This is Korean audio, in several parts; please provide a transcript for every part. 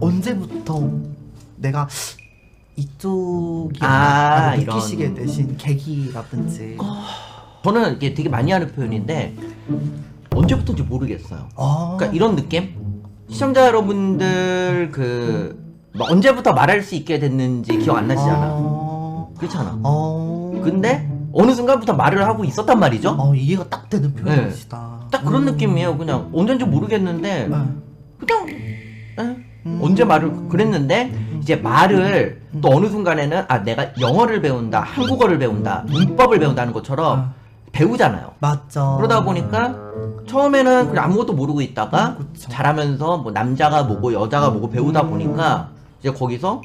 언제부터 내가 이쪽이 아, 라고 느끼시게 이런. 되신 계기라든지 저는 이게 되게 많이 하는 표현인데 언제부터인지 모르겠어요. 아, 그러니까 이런 느낌? 시청자 여러분들 그뭐 언제부터 말할 수 있게 됐는지 기억 안 나시잖아. 아, 그렇잖아. 어, 근데 어느 순간부터 말을 하고 있었단 말이죠. 어, 이해가 딱 되는 표현이시다. 딱 그런 음. 느낌이에요. 그냥 언제인지 모르겠는데 네. 그냥 에? 음. 언제 말을 그랬는데 이제 말을 또 어느 순간에는 아 내가 영어를 배운다, 한국어를 배운다, 문법을 배운다는 것처럼 아, 배우잖아요. 맞죠. 그러다 보니까 처음에는 그냥 아무것도 모르고 있다가 그쵸. 잘하면서 뭐 남자가 뭐고 여자가 뭐고 배우다 보니까 이제 거기서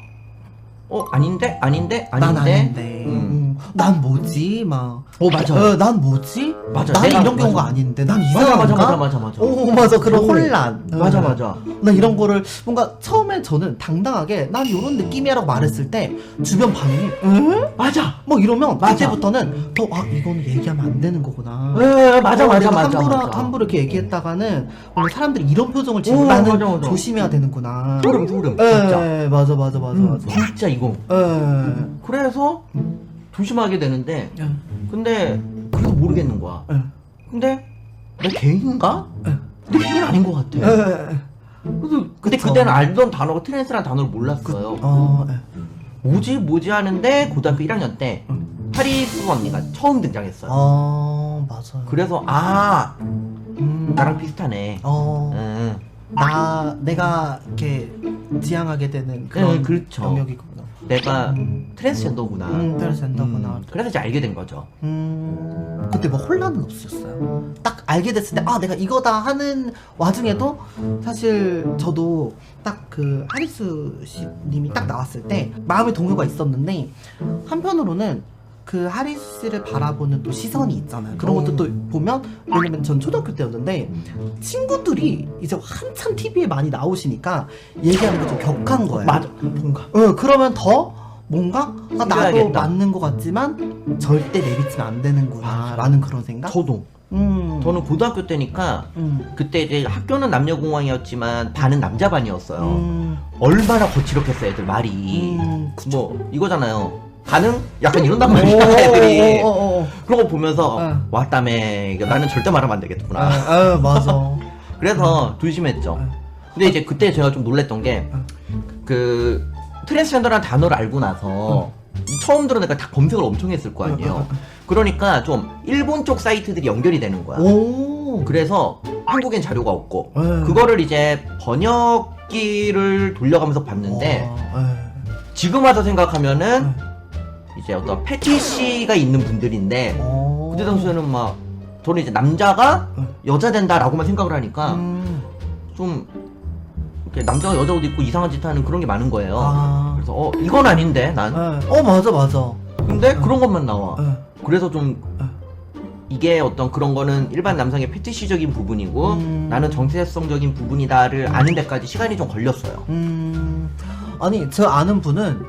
어 아닌데 아닌데 아닌데 난 아닌데. 음. 음. 난 뭐지? 막. 어 맞아 어, 난 뭐지? 맞아, 난 내가- 이런 경우가 맞아. 아닌데. 난 맞아 이상한가? 맞아 맞아 맞아 맞아 오 맞아 그런 오. 혼란. 맞아 응. 맞아 나 이런 거를 뭔가 처음에 저는 당당하게 난 이런 느낌이야라고 말했을 때 주변 반응이 응? 맞아 뭐 이러면 맞아. 그때부터는 더 아 이거는 얘기하면 안 되는 거구나. 에 맞아 어, 맞아 내가 맞아 함부로 맞아 함부로 이렇게 얘기했다가는 오늘 사람들이 이런 표정을 오, 나는 맞아, 맞아. 조심해야 되는구나. 소름 소름 진짜 에 맞아 맞아 맞아 음, 맞아. 진짜 이거 에. 그래서 조심하게 되는데 에. 근데 그래도 모르겠는 거야 에. 근데 내 개인인가? 에. 내 개인 아닌 것 같아 에. 그래서 그쵸. 그때는 알던 단어가 트랜스라는 단어를 몰랐어요 어. 에. 뭐지 뭐지 하는데 고등학교 1학년 때 응. 하리수 언니가 처음 등장했어요. 어 맞아요. 그래서 아 음. 나랑 비슷하네. 어. 응. 나 내가 이렇게 지향하게 되는 그런 네, 그렇죠. 영역이구나. 내가 음. 트랜스젠더구나. 음, 트랜스젠더구나. 음, 그래서 이제 알게 된 거죠. 음. 그때 뭐 혼란은 없으셨어요? 딱 알게 됐을 때 아 내가 이거다 하는 와중에도 사실 저도 딱 그 하리스 씨님이 딱 나왔을 때 마음의 동요가 있었는데 한편으로는 그 하리스 씨를 바라보는 또 시선이 있잖아요. 그런 것도 또 보면 왜냐면 전 초등학교 때였는데 친구들이 이제 한참 TV에 많이 나오시니까 얘기하는 게 좀 격한 거예요. 맞아. 뭔가. 어, 그러면 더 뭔가 아, 나도. 맞는 것 같지만 절대 내비치면 안 되는구나 라는 그런 생각? 저도. 음. 저는 고등학교 때니까 음. 그때 이제 학교는 남녀공학이었지만 반은 남자 반이었어요. 음. 얼마나 거칠었겠어요, 애들 말이. 음. 뭐 이거잖아요. 가능? 약간 이런단 말이야, 애들이. 어, 어, 어, 그런 거 보면서 어. 왔다며 나는 절대 말하면 안 되겠구나. 아, 아, 맞아. 그래서 조심했죠. 어. 근데 이제 그때 제가 좀 놀랬던 게 어. 그 트랜스젠더라는 단어를 알고 나서 처음 들어니까 다 검색을 엄청 했을 거 아니에요. 그러니까 좀 일본 쪽 사이트들이 연결이 되는 거야. 오. 그래서 한국엔 자료가 없고 네. 그거를 이제 번역기를 돌려가면서 봤는데 와, 네. 지금 와서 생각하면은 네. 이제 어떤 패티시가 있는 분들인데 어. 그때 당시에는 막 저는 이제 남자가 네. 여자 된다라고만 생각을 하니까 음. 좀 이렇게 남자가 여자 옷 입고 이상한 짓 하는 그런 게 많은 거예요. 아. 그래서 어 이건 아닌데 난. 네. 어, 맞아, 맞아. 근데 그런 것만 나와. 네. 그래서 좀 네. 이게 어떤 그런 거는 일반 남성의 패티시적인 부분이고 음. 나는 정체성적인 부분이다를 아는 데까지 시간이 좀 걸렸어요. 음, 아니 저 아는 분은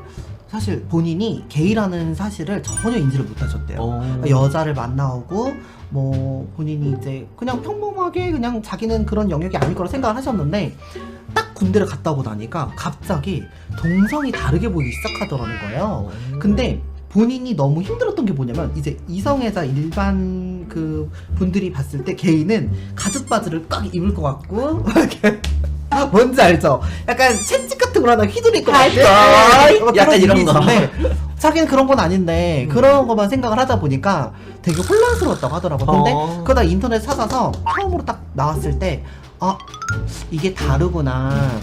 사실 본인이 게이라는 사실을 전혀 인지를 못하셨대요. 어. 그러니까 여자를 만나오고 뭐 본인이 이제 그냥 평범하게 그냥 자기는 그런 영역이 아닐 거라 생각을 하셨는데 딱 군대를 갔다 오고 나니까 갑자기 동성이 다르게 보이기 시작하더라는 거예요. 근데 본인이 너무 힘들었던 게 뭐냐면 이제 이성애자 일반 그 분들이 봤을 때 게이는 가죽 바지를 꽉 입을 것 같고 이렇게 뭔지 알죠? 약간 채찍 같은 걸 하나 휘두를 것 같아. 뭐 약간 이런 거. 이미지인데 자기는 그런 건 아닌데 음. 그런 것만 생각을 하다 보니까 되게 혼란스러웠다고 하더라고. 근데 어. 그러다 인터넷 찾아서 처음으로 딱 나왔을 때 아 이게 다르구나.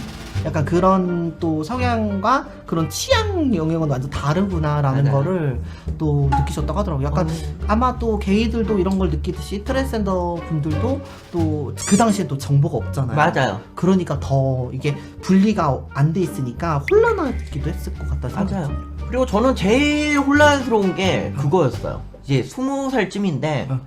약간 그런 또 성향과 그런 취향 영역은 완전 다르구나라는 맞아요. 거를 또 느끼셨다고 하더라고요. 약간 어. 아마 또 게이들도 이런 걸 느끼듯이 트랜스젠더 분들도 또 그 당시에 또 정보가 없잖아요. 맞아요. 그러니까 더 이게 분리가 안 돼 있으니까 혼란하기도 했을 것 같다 생각이 맞아요. 들어요. 그리고 저는 제일 혼란스러운 게 그거였어요. 이제 스무 살쯤인데 어.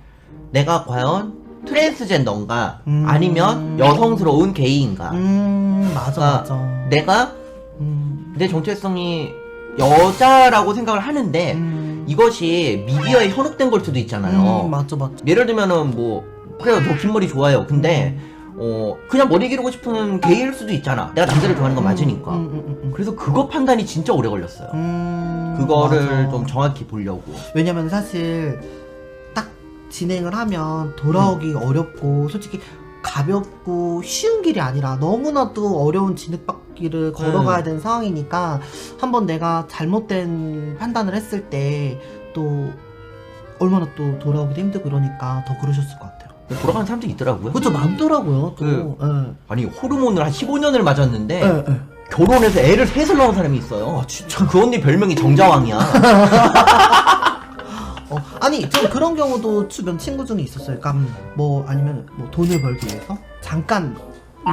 내가 과연 트랜스젠더인가 음. 아니면 여성스러운 게이인가 음 맞아 아, 맞아. 내가 음, 내 정체성이 여자라고 생각을 하는데 음, 이것이 미디어에 현혹된 걸 수도 있잖아요. 음, 맞아 맞아. 예를 들면은 뭐 그래요 저 긴 머리 좋아요. 근데 어 그냥 머리 기르고 싶은 게일 수도 있잖아. 내가 남자를 좋아하는 건 맞으니까. 음, 음, 음, 음. 그래서 그거 판단이 진짜 오래 걸렸어요. 음, 그거를 맞아. 좀 정확히 보려고. 왜냐면 사실 딱 진행을 하면 돌아오기 음. 어렵고 솔직히 가볍고 쉬운 길이 아니라 너무나도 어려운 진흙밭길을 걸어가야 되는 상황이니까 한번 내가 잘못된 판단을 했을 때 또 얼마나 또 돌아오기도 힘들고 이러니까 더 그러셨을 것 같아요. 돌아가는 사람들이 있더라고요. 그것도 많더라고요. 또. 그- 예. 아니 호르몬을 한 15년을 맞았는데 예, 예. 결혼해서 애를 셋을 낳은 사람이 있어요. 진짜 그 언니 별명이 정자왕이야. 어, 아니 전 그런 경우도 주변 친구 중에 있었어요. 그러니까 뭐 아니면 뭐 돈을 벌기 위해서 잠깐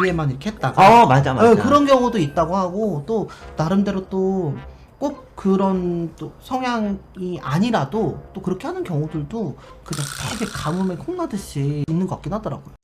위에만 이렇게 했다가 어 맞아 맞아. 예, 그런 경우도 있다고 하고 또 나름대로 또 꼭 그런 또 성향이 아니라도 또 그렇게 하는 경우들도 그냥 되게 가뭄에 콩나듯이 있는 것 같긴 하더라고요.